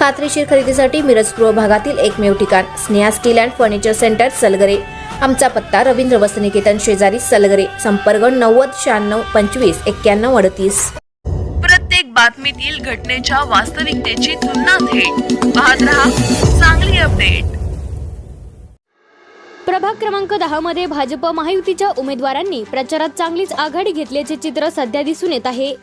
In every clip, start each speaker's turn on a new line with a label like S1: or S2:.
S1: खात्रीशीर खरेदीसाठी मिरज पूर्व भागातील एकमेव ठिकाण Sneha steel and furniture centre Salgare. आमचा पत्ता रवींद्र वसनिकेतन शेजारी सलगरे संपर्क नव्वद शहाण्णव पंचवीस एक्क्याण्णव अडतीस.
S2: प्रत्येक बातमीतील घटनेच्या वास्तविकतेची तुलना थेट. पाहत रहा चांगली अपडेट.
S3: प्रभाग क्रमांक दहा मध्ये भाजप महायुतीच्या उमेदवारांनी प्रचारात चांगलीच आघाडी घेतल्याचे चित्र सध्या दिसून येत आहे.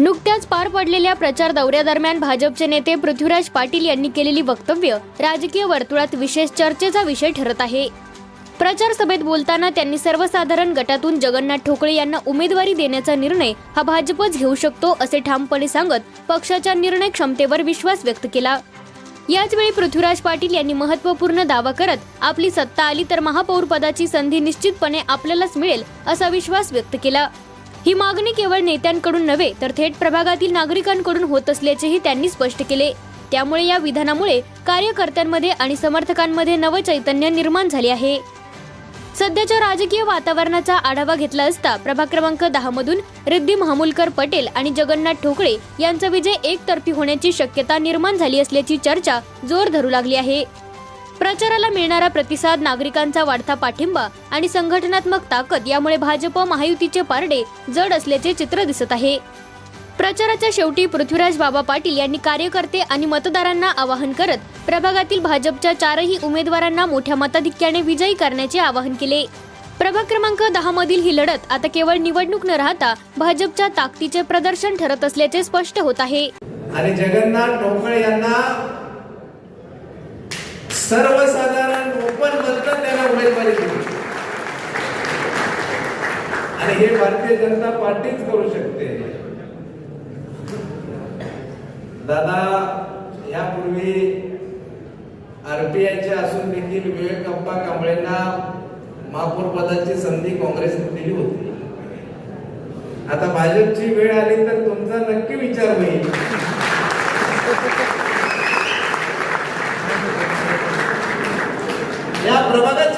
S3: नुकत्याच पार पडलेल्या प्रचार दौऱ्यादरम्यान भाजपचे नेते पृथ्वीराज पाटील यांनी केलेली वक्तव्य राजकीय वर्तुळात विशेष चर्चेचा विषय ठरत आहे. प्रचार सभेत बोलताना त्यांनी सर्वसाधारण गटातून जगन्नाथ ठोकळे यांना उमेदवारी देण्याचा निर्णय हा भाजपच घेऊ शकतो असे ठामपणे सांगत पक्षाच्या निर्णय क्षमतेवर विश्वास व्यक्त केला. याचवेळी पृथ्वीराज पाटील यांनी महत्त्वपूर्ण दावा करत आपली सत्ता आली तर महापौर पदाची संधी निश्चितपणे आपल्यालाच मिळेल असा विश्वास व्यक्त केला. ही मागणी केवळ नेत्यांकडून नव्हे तर थेट प्रभागातील नागरिकांकडून होत असल्याचेही त्यांनी स्पष्ट केले. त्यामुळे या विधानामुळे कार्यकर्त्यांमध्ये आणि समर्थकांमध्ये नवचैतन्य निर्माण झाले आहे. सध्याच्या राजकीय वातावरणाचा आढावा घेतला असता प्रभाग क्रमांक दहा मधून रिद्धी महामुलकर पटेल आणि जगन्नाथ ठोकळे यांचा विजय एकतर्फी होण्याची शक्यता निर्माण झाली असल्याची चर्चा जोर धरू लागली आहे. प्रचाराला मिळणारा प्रतिसाद नागरिकांचा वाढता पाठिंबा आणि संघटनात्मक ताकद यामुळे भाजप महायुतीचे पारडे जड असल्याचे चित्र दिसत आहे. प्रचाराच्या शेवटी पृथ्वीराज बाबा पाटील यांनी कार्यकर्ते आणि मतदारांना आवाहन करत प्रभागातील भाजपच्या चारही उमेदवारांना मोठ्या मताधिक्याने विजयी करण्याचे आवाहन केले. प्रभाग क्रमांक दहा मधील ही लढत आता केवळ निवडणूक न राहता भाजपच्या ताकदीचे प्रदर्शन ठरत असल्याचे स्पष्ट होत आहे.
S4: आणि जगन्नाथ यांना सर्वसाधारण ओपन मधनं त्यांना उमेदवारी दिली आणि हे भारतीय जनता पार्टीच करू शकते. दादा यापूर्वी आरपीआयचे असून देखील विवेक अप्पा कांबळेंना महापौर पदाची संधी काँग्रेसने दिली होती. आता भाजपची वेळ आली तर तुमचा नक्की विचार होईल. या प्रभागात